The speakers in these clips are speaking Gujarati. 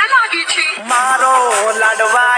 લાગે છે. મારો લાડવા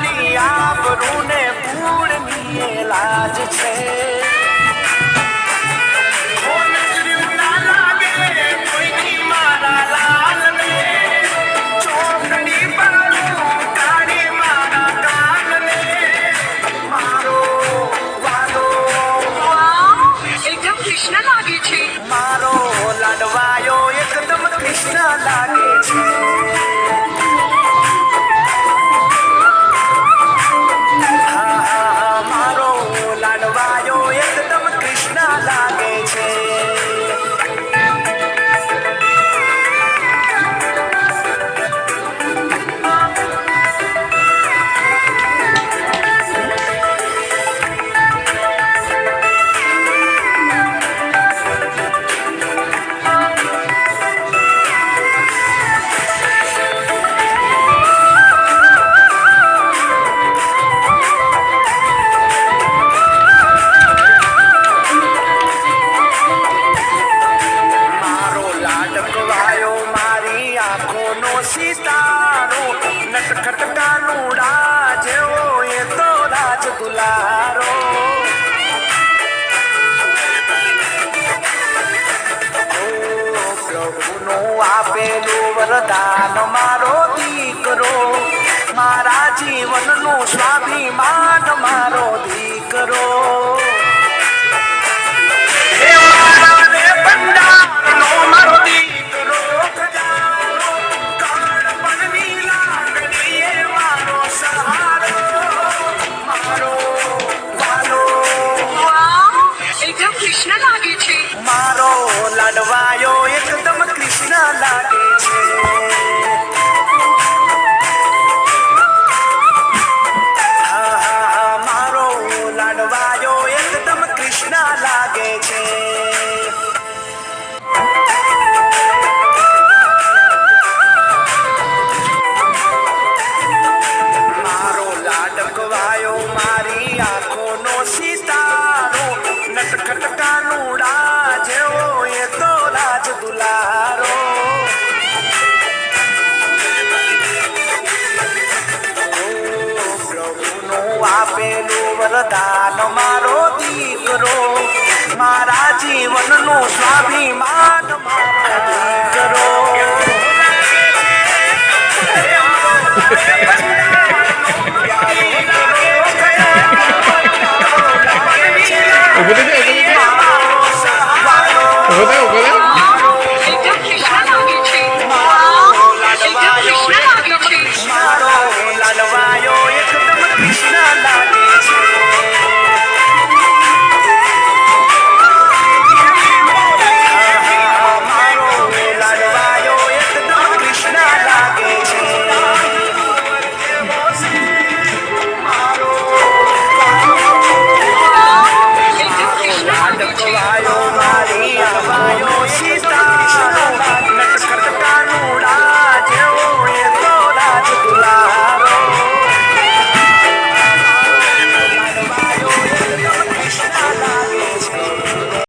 મારી આબરૂ નટખટકા લૂડા જેવો એ તો રાજ દુલારો. પ્રભુનું આપેલું વરદાન મારો દીકરો, મારા જીવનનું સ્વાભિમાન મારો દીકરો. વરદાન મારો દીકરો મારા જીવનનું સ્વાભિમાન મારો દીકરો.